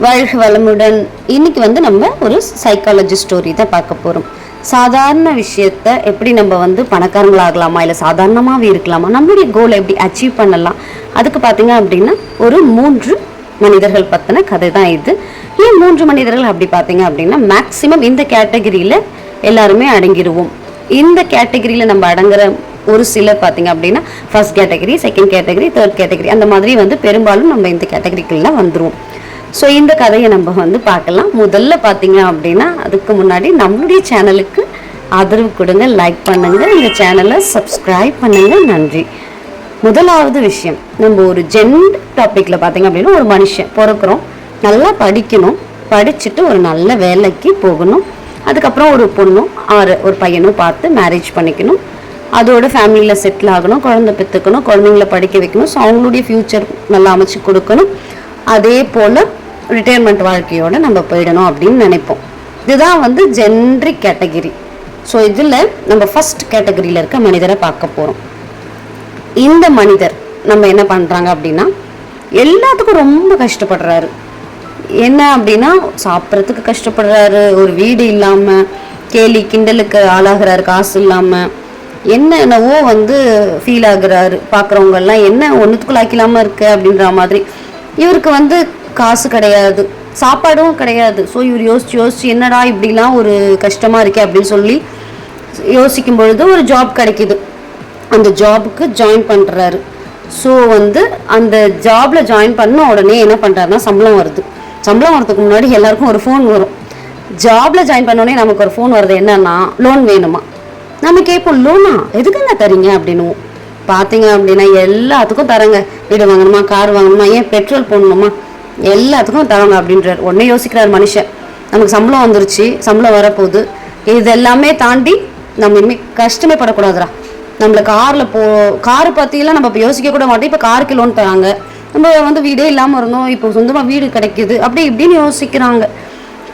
வாழ்க வளமுடன். இன்னைக்கு வந்து நம்ம ஒரு சைக்காலஜி ஸ்டோரி தான் பார்க்க போகிறோம் சாதாரண விஷயத்த எப்படி நம்ம வந்து பணக்காரங்களாகலாமா இல்லை சாதாரணமாகவே இருக்கலாமா நம்மளுடைய கோலை எப்படி அச்சீவ் பண்ணலாம் அதுக்கு பார்த்தீங்க அப்படின்னா ஒரு மூன்று மனிதர்கள் பற்றின கதை தான் இது. ஏன் மூன்று மனிதர்கள் அப்படி பார்த்தீங்க அப்படின்னா மேக்சிமம் இந்த கேட்டகரியில் எல்லாருமே அடங்கிடுவோம் இந்த கேட்டகரியில் நம்ம அடங்குற ஒரு சிலர் பார்த்தீங்க அப்படின்னா first category second category third category அந்த மாதிரி வந்து பெரும்பாலும் நம்ம இந்த கேட்டகரிக்குள்ளே வந்துடுவோம் ஸோ இந்த கதையை நம்ம வந்து பார்க்கலாம். முதல்ல பார்த்தீங்க அப்படின்னா அதுக்கு முன்னாடி நம்மளுடைய சேனலுக்கு ஆதரவு கொடுங்க லைக் பண்ணுங்க. இந்த சேனலை சப்ஸ்கிரைப் பண்ணுங்க. நன்றி. முதலாவது விஷயம் நம்ம ஒரு ஜென்ட் டாப்பிக்கில் பார்த்தீங்க அப்படின்னா ஒரு மனுஷன் பிறக்கிறோம். நல்லா படிக்கணும். படிச்சுட்டு ஒரு நல்ல வேலைக்கு போகணும். அதுக்கப்புறம் ஒரு பொண்ணும் ஆறு ஒரு பையனும் பார்த்து மேரேஜ் பண்ணிக்கணும். அதோட ஃபேமிலியில் செட்டில் ஆகணும். குழந்தை பெற்றுக்கணும். குழந்தைங்கள படிக்க வைக்கணும். ஸோ அவங்களுடைய ஃப்யூச்சர் நல்லா அமைச்சு கொடுக்கணும். அதே போல் ரிட்டையர்மெண்ட் வாழ்க்கையோடு நம்ம போயிடணும் அப்படின்னு நினைப்போம். இதுதான் வந்து ஜென்ரிக் கேட்டகிரி ஸோ இதில் நம்ம ஃபர்ஸ்ட் கேட்டகரியில் இருக்க மனிதரை பார்க்க போகிறோம் இந்த மனிதர் நம்ம என்ன பண்ணுறாங்க அப்படின்னா எல்லாத்துக்கும் ரொம்ப கஷ்டப்படுறாரு. என்ன அப்படின்னா சாப்பிட்றதுக்கு கஷ்டப்படுறாரு. ஒரு வீடு இல்லாமல் கேலி கிண்டலுக்கு ஆளாகிறாரு காசு இல்லாமல் என்ன என்னவோ வந்து ஃபீல் ஆகுறாரு. பார்க்குறவங்கெல்லாம் என்ன ஒன்றுத்துக்குள்ள ஆக்கிலாமல் இருக்கு? அப்படின்ற மாதிரி. இவருக்கு வந்து காசு கிடையாது. சாப்பாடும் கிடையாது. ஸோ இவர் யோசிச்சு யோசிச்சு என்னடா இப்படிலாம் ஒரு கஷ்டமாக இருக்கே அப்படின்னு சொல்லி யோசிக்கும் பொழுது ஒரு ஜாப் கிடைக்குது. அந்த ஜாபுக்கு ஜாயின் பண்ணுறாரு ஸோ வந்து அந்த ஜாப்ல ஜாயின் பண்ண உடனே என்ன பண்ணுறாருன்னா சம்பளம் வருது. சம்பளம் வரதுக்கு முன்னாடி எல்லாருக்கும் ஒரு ஃபோன் வரும். ஜாப்ல ஜாயின் பண்ண உடனே நமக்கு ஒரு ஃபோன் வருது. என்னன்னா லோன் வேணுமா? நம்ம கேட்போம் லோனா எதுக்குங்க தரீங்க? அப்படின்னுவோம். பார்த்தீங்க அப்படின்னா எல்லாத்துக்கும் தரங்க. வீடு வாங்கணுமா? கார் வாங்கணுமா? ஏன் பெட்ரோல் போடணுமா? எல்லாத்துக்கும் தராங்க அப்படின்றார். உடனே யோசிக்கிறார் மனுஷன். நமக்கு சம்பளம் வந்துருச்சு சம்பளம் வரப்போகுது. இது எல்லாமே தாண்டி நம்ம இனிமேல் கஷ்டமே படக்கூடாதுடா. நம்மள காரில் போ கார் பற்றியெல்லாம் நம்ம இப்போ யோசிக்க கூட மாட்டோம். இப்போ காருக்கு லோன் தராங்க. நம்ம வந்து வீடே இல்லாமல் இருந்தோம். இப்போ சொந்தமாக வீடு கிடைக்குது. அப்படி இப்படின்னு யோசிக்கிறாங்க.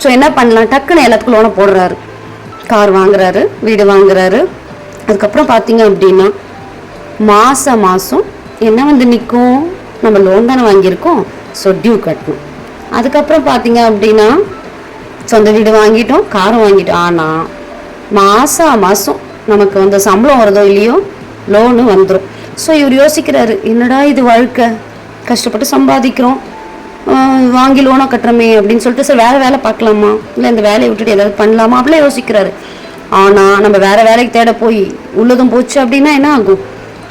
ஸோ என்ன பண்ணலாம்? டக்குன்னு எல்லாத்துக்கும் லோனை போடுறாரு. கார் வாங்குறாரு வீடு வாங்குறாரு. அதுக்கப்புறம் பார்த்தீங்க அப்படின்னா மாதம் மாதம் என்ன வந்து நிற்கும் நம்ம லோன் தானே வாங்கியிருக்கோம். ஸோ டியூ கட்டணும் அதுக்கப்புறம் பார்த்தீங்க அப்படின்னா சொந்த வீடு வாங்கிட்டோம் காரும் வாங்கிட்டோம். ஆனால் மாதம் மாதம் நமக்கு வந்து சம்பளம் வருதோ இல்லையோ லோனு வந்துடும் ஸோ இவர் யோசிக்கிறாரு என்னடா இது வாழ்க்கை? கஷ்டப்பட்டு சம்பாதிக்கிறோம். வாங்கி லோனை கட்டுறமே அப்படின்னு சொல்லிட்டு சார் வேறு வேலை பார்க்கலாமா? இல்லை இந்த வேலையை விட்டுட்டு ஏதாவது பண்ணலாமா? அப்படிலாம் யோசிக்கிறாரு. ஆனால் நம்ம வேற வேலைக்கு தேட போய் உள்ளதும் போச்சு அப்படின்னா என்ன ஆகும்?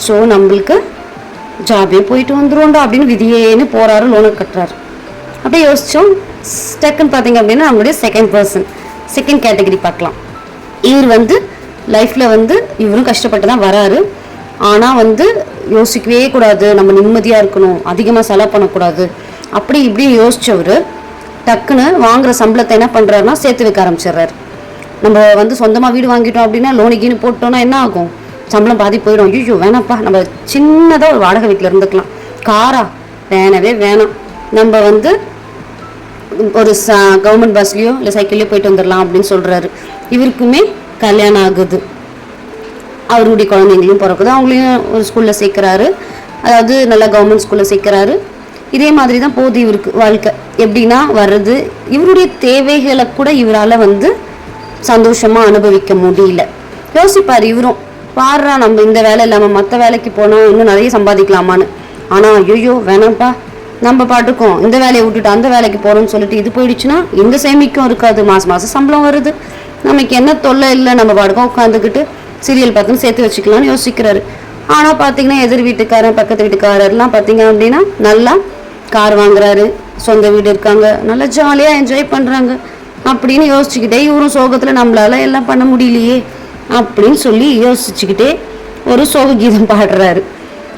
ஸோ நம்மளுக்கு ஜாபே போயிட்டு வந்துருவோண்டா அப்படின்னு விதியேன்னு போறாரு லோனை கட்டுறாரு. அப்படியே யோசிச்சோம். டக்குன்னு பார்த்தீங்க அப்படின்னா அவங்களுடைய செகண்ட் பர்சன் செகண்ட் கேட்டகரி பார்க்கலாம். இவர் வந்து லைஃப்பில் வந்து இவரும் கஷ்டப்பட்டு தான் வராரு. ஆனால் வந்து யோசிக்கவே கூடாது. நம்ம நிம்மதியாக இருக்கணும். அதிகமாக செலவு பண்ணக்கூடாது. அப்படி இப்படி யோசித்தவர் டக்குன்னு வாங்குற சம்பளத்தை என்ன பண்ணுறாருன்னா சேர்த்து வைக்க ஆரம்பிச்சிடுறாரு. நம்ம வந்து சொந்தமாக வீடு வாங்கிட்டோம் அப்படின்னா லோனு கீனு என்ன ஆகும்? சம்பளம் பாதி போயிடும். ஐயோ வேணாம்ப்பா. நம்ம சின்னதாக ஒரு வாடகை வீட்டில் இருந்துக்கலாம். காரா? வேணவே வேணாம். நம்ம வந்து ஒரு கவர்மெண்ட் பஸ்லேயோ இல்லை சைக்கிள்லையோ போயிட்டு வந்துடலாம் அப்படின்னு சொல்கிறாரு இவருக்குமே கல்யாணம் ஆகுது. அவருடைய குழந்தைங்களையும் பிறக்குது. அவங்களையும் ஒரு ஸ்கூலில் சேர்க்குறாரு. அதாவது நல்லா கவர்மெண்ட் ஸ்கூலில் சேர்க்குறாரு. இதே மாதிரி தான் போகுது இவருக்கு வாழ்க்கை. எப்படின்னா வர்றது இவருடைய தேவைகளை கூட இவரால் வந்து சந்தோஷமாக அனுபவிக்க முடியல. யோசிப்பார் இவரும். பாடுறா நம்ம இந்த வேலை இல்லாமல் மற்ற வேலைக்கு போனால் இன்னும் நிறைய சம்பாதிக்கலாமான்னு. ஆனால் ஐயோ வேணாம்ப்பா. நம்ம பாட்டுக்கும் இந்த வேலையை விட்டுட்டு அந்த வேலைக்கு போகிறோம்னு சொல்லிட்டு இது போயிடுச்சுன்னா இந்த சேமிக்கும் இருக்காது. மாதம் மாதம் சம்பளம் வருது. நமக்கு என்ன தொல்லை இல்லை நம்ம பாட்டுக்கும் உட்காந்துக்கிட்டு சீரியல் பார்த்துன்னு சேர்த்து வச்சுக்கலாம்னு யோசிக்கிறாரு. ஆனால் பார்த்தீங்கன்னா எதிர் வீட்டுக்காரன் பக்கத்து வீட்டுக்காரர்லாம் பார்த்தீங்க அப்படின்னா நல்லா கார் வாங்குறாரு. சொந்த வீடு இருக்காங்க. நல்லா ஜாலியாக என்ஜாய் பண்ணுறாங்க அப்படின்னு யோசிச்சுக்கிட்டே இவரும் சோகத்தில் நம்மளால எல்லாம் பண்ண முடியலையே. அப்படின்னு சொல்லி யோசிச்சுக்கிட்டே ஒரு சோககீதம் பாடுறாரு.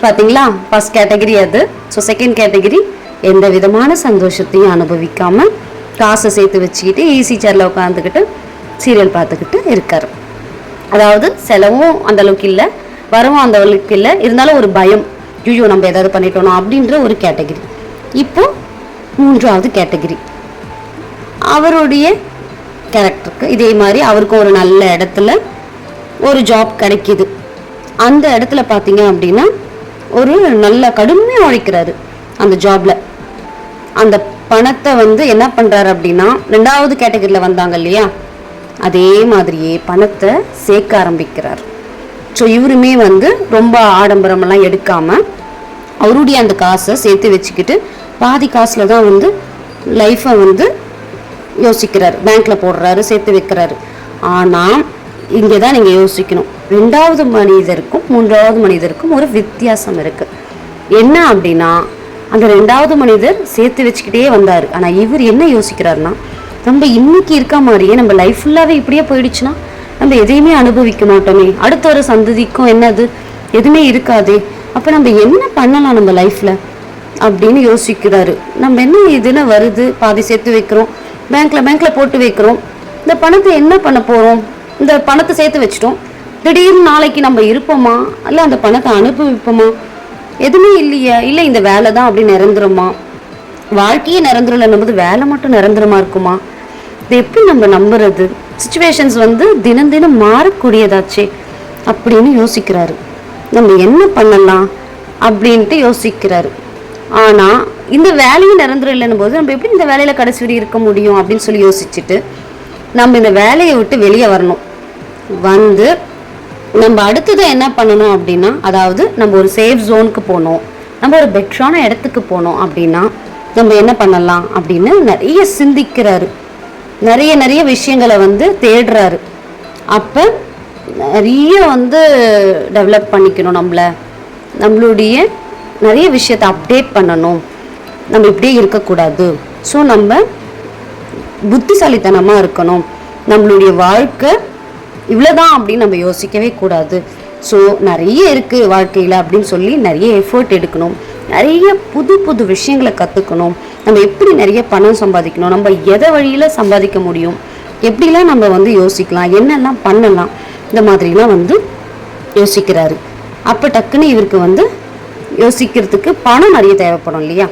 பார்த்தீங்களா ஃபர்ஸ்ட் கேட்டகரி அது. ஸோ செகண்ட் கேட்டகரி எந்த விதமான சந்தோஷத்தையும் அனுபவிக்காமல் காசை சேர்த்து வச்சுக்கிட்டு ஈஸி சேரில் உட்காந்துக்கிட்டு சீரியல் பார்த்துக்கிட்டு இருக்கார். அதாவது செலவும் அந்தளவுக்கு இல்லை வரவும் அந்த அளவுக்கு இல்லை. இருந்தாலும் ஒரு பயம். ஐயோ நம்ம ஏதாவது பண்ணிட்டோம் அப்படின்ற ஒரு கேட்டகரி இப்போ மூன்றாவது கேட்டகரி அவருடைய கேரக்டருக்கு இதே மாதிரி அவருக்கும் ஒரு நல்ல இடத்துல ஒரு ஜாப் கிடைக்கிது. அந்த இடத்துல பார்த்தீங்க அப்படின்னா ஒரு நல்ல கடுமையாக உழைக்கிறாரு அந்த ஜாப்ல அந்த பணத்தை வந்து என்ன பண்ணுறாரு அப்படின்னா ரெண்டாவது கேட்டகரியில் வந்தாங்க இல்லையா? அதே மாதிரியே பணத்தை சேர்க்க ஆரம்பிக்கிறார். ஸோ இவருமே வந்து ரொம்ப ஆடம்பரமெல்லாம் எடுக்காமல் அவருடைய அந்த காசை சேர்த்து வச்சுக்கிட்டு பாதி காசில் தான் வந்து லைஃப்பை வந்து யோசிக்கிறார். பேங்க்கில் போடுறாரு சேர்த்து வைக்கிறாரு. ஆனால் இங்கே தான் நீங்கள் யோசிக்கணும். ரெண்டாவது மனிதருக்கும் மூன்றாவது மனிதருக்கும் ஒரு வித்தியாசம் இருக்குது என்ன அப்படின்னா அந்த ரெண்டாவது மனிதர் சேர்த்து வச்சுக்கிட்டே வந்தார். ஆனால் இவர் என்ன யோசிக்கிறாருன்னா நம்ம இன்னைக்கு இருக்க மாதிரியே நம்ம லைஃப் ஃபுல்லாகவே இப்படியே போயிடுச்சுன்னா நம்ம எதையுமே அனுபவிக்க மாட்டோமே. அடுத்த ஒரு சந்ததிக்கும் என்னது? எதுவுமே இருக்காதே. அப்போ நம்ம என்ன பண்ணலாம் நம்ம லைஃப்பில் அப்படின்னு யோசிக்கிறாரு. நம்ம என்ன இதுன்னு வருது? பாதி சேர்த்து வைக்கிறோம். பேங்க்ல பேங்க்ல போட்டு வைக்கிறோம். இந்த பணத்தை என்ன பண்ண போறோம்? இந்த பணத்தை சேர்த்து வச்சிட்டோம். திடீர்னு நாளைக்கு நம்ம இருப்போமா? இல்லை அந்த பணத்தை அனுபவிப்போமா? எதுவுமே இல்லையா. இல்லை இந்த வேலை தான் அப்படி நிரந்தரமா? வாழ்க்கையே நிரந்தரம் இல்லைன்னும்போது வேலை மட்டும் நிரந்தரமா இருக்குமா? இது எப்படி நம்ம நம்புறது? சுச்சுவேஷன்ஸ் வந்து தினம் தினம் மாறக்கூடியதாச்சே அப்படின்னு யோசிக்கிறாரு. நம்ம என்ன பண்ணலாம் அப்படின்ட்டு யோசிக்கிறாரு. ஆனா இந்த வேலையும் நிரந்தரம் இல்லைன்னும் போது நம்ம எப்படி இந்த வேலையில கடைசி வரை இருக்க முடியும் அப்படின்னு சொல்லி யோசிச்சுட்டு நம்ம இந்த வேலையை விட்டு வெளியே வரணும். வந்து நம்ம அடுத்தது என்ன பண்ணணும் அப்படின்னா அதாவது நம்ம ஒரு சேஃப் ஜோனுக்கு போகணும். நம்ம ஒரு பெட்டரான இடத்துக்கு போனோம் அப்படின்னா நம்ம என்ன பண்ணலாம் அப்படின்னு நிறைய சிந்திக்கிறாரு. நிறைய நிறைய விஷயங்களை வந்து தேடுறாரு. அப்போ நிறைய வந்து டெவலப் பண்ணிக்கணும் நம்மள. நம்மளுடைய நிறைய விஷயத்தை அப்டேட் பண்ணணும். நம்ம இப்படியே இருக்கக்கூடாது. ஸோ நம்ம புத்திசாலித்தனமாக இருக்கணும். நம்மளுடைய வாழ்க்கை இவ்வளோதான் அப்படின்னு நம்ம யோசிக்கவே கூடாது. ஸோ நிறைய இருக்குது வாழ்க்கையில் அப்படின்னு சொல்லி நிறைய எஃபர்ட் எடுக்கணும். நிறைய புது புது விஷயங்களை கற்றுக்கணும் நம்ம எப்படி நிறைய பணம் சம்பாதிக்கணும்? நம்ம எதை வழியில் சம்பாதிக்க முடியும்? எப்படிலாம் நம்ம வந்து யோசிக்கலாம்? என்னெல்லாம் பண்ணலாம்? இந்த மாதிரிலாம் வந்து யோசிக்கிறாரு. அப்போ டக்குன்னு இவருக்கு வந்து யோசிக்கிறதுக்கு பணம் நிறைய தேவைப்படும் இல்லையா?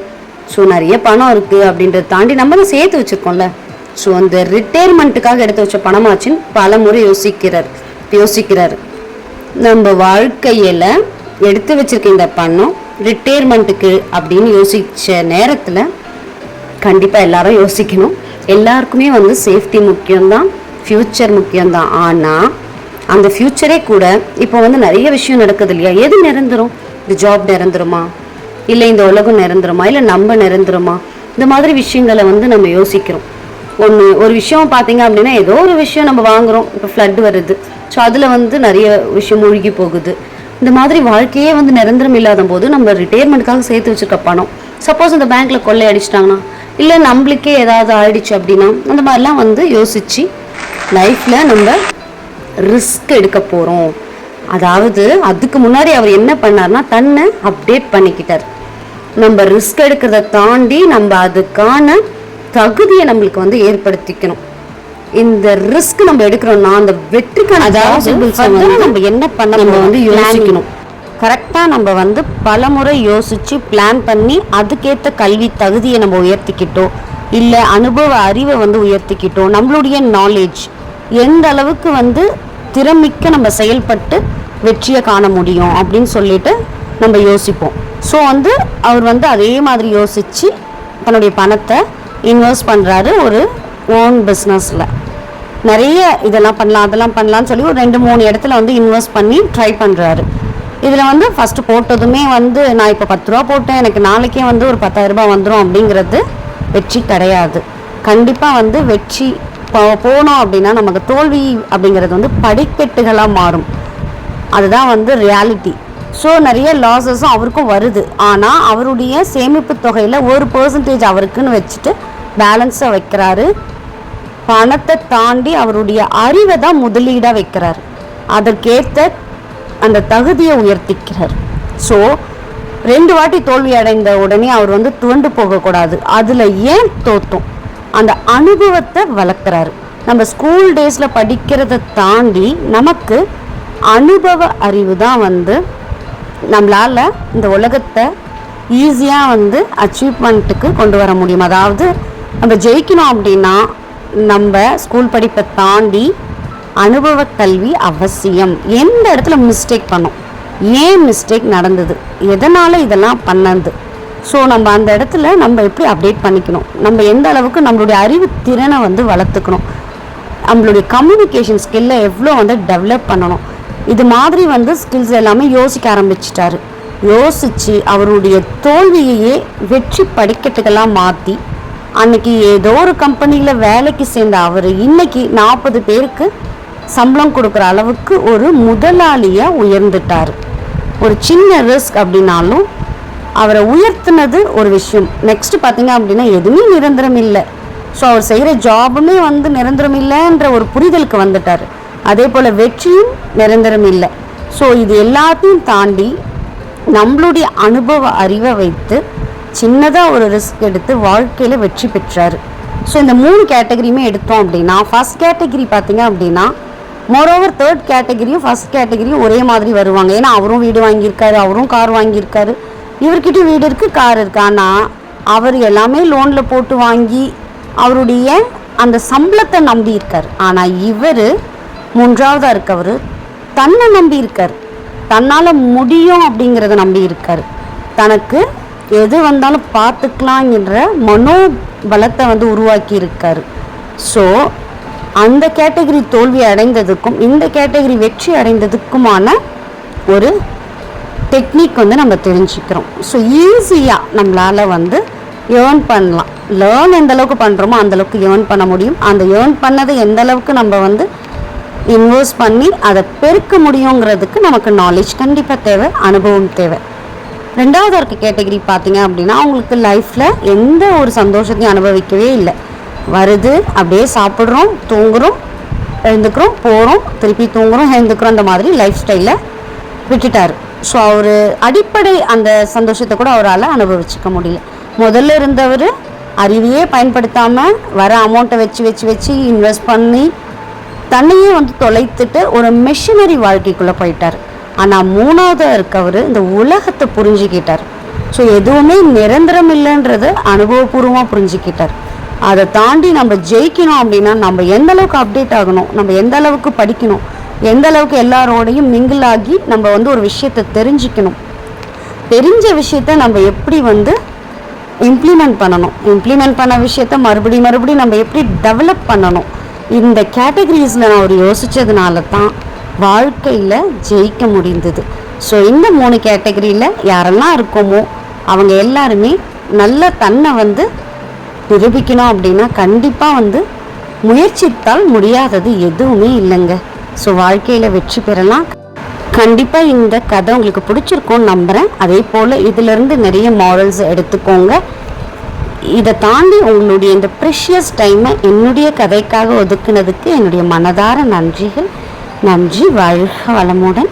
ஸோ நிறைய பணம் இருக்குது அப்படின்றத தாண்டி நம்ம தான் சேர்த்து வச்சுருக்கோம்ல? ஸோ அந்த ரிட்டையர்மெண்ட்டுக்காக எடுத்து வச்ச பணமாச்சுன்னு பல முறை யோசிக்கிறார் யோசிக்கிறார். நம்ம வாழ்க்கையில் எடுத்து வச்சிருக்க இந்த பணம் ரிட்டையர்மெண்ட்டுக்கு அப்படின்னு யோசித்த நேரத்தில் கண்டிப்பாக எல்லாரும் யோசிக்கணும். எல்லாருக்குமே வந்து சேஃப்டி முக்கியம்தான் ஃப்யூச்சர் முக்கியம்தான். ஆனால் அந்த ஃப்யூச்சரே கூட இப்போ வந்து நிறைய விஷயம் நடக்குது இல்லையா? எது நிரந்தரும்? இந்த ஜாப் நிரந்தருமா? இல்லை இந்த உலகம் நிரந்தருமா? இல்லை நம்ம நிரந்தருமா? இந்த மாதிரி விஷயங்களை வந்து நம்ம யோசிக்கிறோம். ஒன்று ஒரு விஷயம் பார்த்தீங்க அப்படின்னா ஏதோ ஒரு விஷயம் நம்ம வாங்குறோம். இப்போ ஃப்ளட் வருது. ஸோ அதில் வந்து நிறைய விஷயம் மூழ்கி போகுது. இந்த மாதிரி வாழ்க்கையே வந்து நிரந்தரம் இல்லாத போது நம்ம ரிட்டையர்மெண்ட்டுக்காக சேர்த்து வச்சுருக்க பணம். சப்போஸ் இந்த பேங்க்கில் கொள்ளை அடிச்சிட்டாங்கன்னா இல்லை நம்மளுக்கே ஏதாவது ஆயிடுச்சு அப்படின்னா அந்த மாதிரிலாம் வந்து யோசித்து லைஃப்பில் நம்ம ரிஸ்க் எடுக்க போகிறோம் அதாவது அதுக்கு முன்னாடி அவர் என்ன பண்ணார்னா தன்னை அப்டேட் பண்ணிக்கிட்டார். நம்ம ரிஸ்க் எடுக்கிறத தாண்டி நம்ம அதுக்கான தகுதியை நம்மளுக்கு வந்து ஏற்படுத்திக்கணும். இந்த ரிஸ்க் நம்ம எடுக்கிறோம்னா அந்த வெற்றிக்கான அதாவது நம்ம என்ன பண்ண நம்ம வந்து யோசிக்கணும். கரெக்டாக நம்ம வந்து பலமுறை யோசிச்சு பிளான் பண்ணி அதுக்கேற்ற கல்வி தகுதியை நம்ம உயர்த்திக்கிட்டோம். இல்லை அனுபவ அறிவை வந்து உயர்த்திக்கிட்டோம். நம்மளுடைய நாலேஜ் எந்த அளவுக்கு வந்து திறமிக்க நம்ம செயல்பட்டு வெற்றியை காண முடியும் அப்படின்னு சொல்லிட்டு நம்ம யோசிப்போம். ஸோ வந்து அவர் வந்து அதே மாதிரி யோசிச்சு தன்னுடைய பணத்தை இன்வெஸ்ட் பண்ணுறாரு ஒரு ஓன் பிஸ்னஸில் நிறைய இதெல்லாம் பண்ணலாம் அதெல்லாம் பண்ணலாம்னு சொல்லி ஒரு ரெண்டு மூணு இடத்துல வந்து இன்வெஸ்ட் பண்ணி ட்ரை பண்ணுறாரு இதில் வந்து ஃபஸ்ட்டு போட்டதுமே வந்து நான் இப்போ பத்து ரூபா போட்டேன் எனக்கு நாளைக்கே வந்து ஒரு பத்தாயிரம் ரூபாய் வந்துடும் அப்படிங்கிறது வெற்றி கிடையாது. கண்டிப்பாக வந்து வெற்றி போ- போனோம் அப்படின்னா நமக்கு தோல்வி அப்படிங்கிறது வந்து படிக்கட்டுகளாக மாறும். அதுதான் வந்து ரியாலிட்டி ஸோ நிறைய லாஸஸும் அவருக்கும் வருது. ஆனால் அவருடைய சேமிப்பு தொகையில் ஒரு பர்சன்டேஜ் அவருக்குன்னு வச்சுட்டு பேலன்ஸை வைக்கிறாரு. பணத்தை தாண்டி அவருடைய அறிவை தான் முதலீடாக வைக்கிறார். அதற்கேற்ற அந்த தகுதியை உயர்த்திக்கிறார். ஸோ ரெண்டு வாட்டி தோல்வி அடைந்த உடனே அவர் வந்து துவண்டு போகக்கூடாது அதில் ஏன் தோத்தும்? அந்த அனுபவத்தை வளர்க்குறாரு. நம்ம ஸ்கூல் டேஸில் படிக்கிறத தாண்டி நமக்கு அனுபவ அறிவு தான் வந்து நம்மளால் இந்த உலகத்தை ஈஸியாக வந்து அச்சீவ்மெண்ட்டுக்கு கொண்டு வர முடியும். அதாவது நம்ம ஜெயிக்கணும் அப்படின்னா நம்ம ஸ்கூல் படிப்பை தாண்டி அனுபவ கல்வி அவசியம். எந்த இடத்துல மிஸ்டேக் பண்ணோம்? ஏன் மிஸ்டேக் நடந்தது? எதனால் இதெல்லாம் பண்ணது? ஸோ நம்ம அந்த இடத்துல நம்ம எப்படி அப்டேட் பண்ணிக்கணும்? நம்ம எந்த அளவுக்கு நம்மளுடைய அறிவு திறனை வந்து வளர்த்துக்கணும்? நம்மளுடைய கம்யூனிகேஷன் ஸ்கில்லை எவ்வளோ வந்து டெவலப் பண்ணணும்? இது மாதிரி வந்து ஸ்கில்ஸ் எல்லாமே யோசிக்க ஆரம்பிச்சிட்டாரு. யோசித்து அவருடைய தோல்வியையே வெற்றி படிக்கட்டுகளாக மாற்றி அன்னைக்கு ஏதோ ஒரு கம்பெனியில் வேலைக்கு சேர்ந்த அவர் இன்னைக்கு நாற்பது பேருக்கு சம்பளம் கொடுக்குற அளவுக்கு ஒரு முதலாளியாக உயர்ந்துட்டார். ஒரு சின்ன ரிஸ்க் அப்படின்னாலும் அவரை உயர்த்தினது ஒரு விஷயம். நெக்ஸ்ட் பார்த்தீங்க அப்படின்னா எதுவுமே நிரந்தரம் இல்லை. ஸோ அவர் செய்கிற ஜாபுமே வந்து நிரந்தரம் இல்லைன்ற ஒரு புரிதலுக்கு வந்துட்டார். அதே போல் வெற்றியும் நிரந்தரம் இல்லை. ஸோ இது எல்லாத்தையும் தாண்டி நம்மளுடைய அனுபவ அறிவை வைத்து சின்னதாக ஒரு ரிஸ்க் எடுத்து வாழ்க்கையில் வெற்றி பெற்றார். ஸோ இந்த மூணு கேட்டகரியுமே எடுத்தோம் அப்படின்னா ஃபர்ஸ்ட் கேட்டகரி பார்த்தீங்க அப்படின்னா மோரோவர் தேர்ட் கேட்டகரியும் ஃபர்ஸ்ட் கேட்டகரியும் ஒரே மாதிரி வருவாங்க. ஏன்னா அவரும் வீடு வாங்கியிருக்காரு அவரும் கார் வாங்கியிருக்காரு. இவர்கிட்ட வீடு இருக்குது கார் இருக்குது ஆனால் அவர் எல்லாமே லோனில் போட்டு வாங்கி அவருடைய அந்த சம்பளத்தை நம்பி இருக்கார் ஆனால் இவர் மூன்றாவதாக இருக்கவர் தன்னை நம்பி இருக்கார். தன்னால் முடியும் அப்படிங்கிறத நம்பி இருக்கார். தனக்கு எது வந்தாலும் பார்த்துக்கலாங்கிற மனோ பலத்தை வந்து உருவாக்கி இருக்கார். ஸோ அந்த கேட்டகரி தோல்வி அடைந்ததுக்கும் இந்த கேட்டகரி வெற்றி அடைந்ததுக்குமான ஒரு டெக்னிக் வந்து நம்ம தெரிஞ்சுக்கிறோம். ஸோ ஈஸியாக நம்மளால் வந்து ஏர்ன் பண்ணலாம். லேர்ன் எந்த அளவுக்கு பண்ணுறோமோ அந்தளவுக்கு ஏர்ன் பண்ண முடியும். அந்த ஏர்ன் பண்ணதை எந்த அளவுக்கு நம்ம வந்து இன்வெஸ்ட் பண்ணி அதை பெருக்க முடியுங்கிறதுக்கு நமக்கு நாலேஜ் கண்டிப்பாக தேவை அனுபவம் தேவை. ரெண்டாவது இருக்க கேட்டகரி பார்த்தீங்க அப்படின்னா அவங்களுக்கு லைஃப்பில் எந்த ஒரு சந்தோஷத்தையும் அனுபவிக்கவே இல்லை. வருது அப்படியே சாப்பிட்றோம் தூங்குறோம் எழுந்துக்கிறோம் போகிறோம் திருப்பி தூங்குறோம் எழுந்துக்கிறோம் அந்த மாதிரி லைஃப் ஸ்டைலில் விட்டுட்டார். ஸோ அவர் அடிப்படை அந்த சந்தோஷத்தை கூட அவரால் அனுபவிச்சுக்க முடியல. முதல்ல இருந்தவர் அறிவையே பயன்படுத்தாமல் வர அமௌண்ட்டை வச்சு வச்சு வச்சு இன்வெஸ்ட் பண்ணி தன்னையே வந்து தொலைத்துட்டு ஒரு மிஷினரி வாழ்க்கைக்குள்ளே போயிட்டார். ஆனால் மூணாவதாக இருக்கவர் இந்த உலகத்தை புரிஞ்சுக்கிட்டார். ஸோ எதுவுமே நிரந்தரம் இல்லைன்றது அனுபவபூர்வமாக புரிஞ்சுக்கிட்டார். அதை தாண்டி நம்ம ஜெயிக்கணும் அப்படின்னா நம்ம எந்த அளவுக்கு அப்டேட் ஆகணும் நம்ம எந்த அளவுக்கு படிக்கணும் எந்த அளவுக்கு எல்லாரோடையும் மிங்கிள் ஆகி நம்ம வந்து ஒரு விஷயத்தை தெரிஞ்சுக்கணும். தெரிஞ்ச விஷயத்த நம்ம எப்படி வந்து இம்ப்ளிமெண்ட் பண்ணணும்? இம்ப்ளிமெண்ட் பண்ண விஷயத்த மறுபடியும் மறுபடியும் நம்ம எப்படி டெவலப் பண்ணணும்? இந்த கேட்டகரிஸில் நான் ஒரு யோசித்ததுனால தான் வாழ்க்கையில் ஜெயிக்க முடிந்தது. ஸோ இந்த மூணு கேட்டகரியில் யாரெல்லாம் இருக்கோமோ அவங்க எல்லாருமே நல்ல தன்னை வந்து நிரூபிக்கணும் அப்படின்னா கண்டிப்பாக வந்து முயற்சித்தால் முடியாதது எதுவுமே இல்லைங்க. ஸோ வாழ்க்கையில் வெற்றி பெறலாம். கண்டிப்பாக இந்த கதை உங்களுக்கு பிடிச்சிருக்கும்னு நம்புகிறேன் அதே போல் இதிலிருந்து நிறைய மாரல்ஸ் எடுத்துக்கோங்க. இதை தாண்டி உங்களுடைய இந்த ப்ரெஷியஸ் டைமை என்னுடைய கதைக்காக ஒதுக்குனதுக்கு என்னுடைய மனதார நன்றிகள். நன்றி வாழ்க வளமுடன்.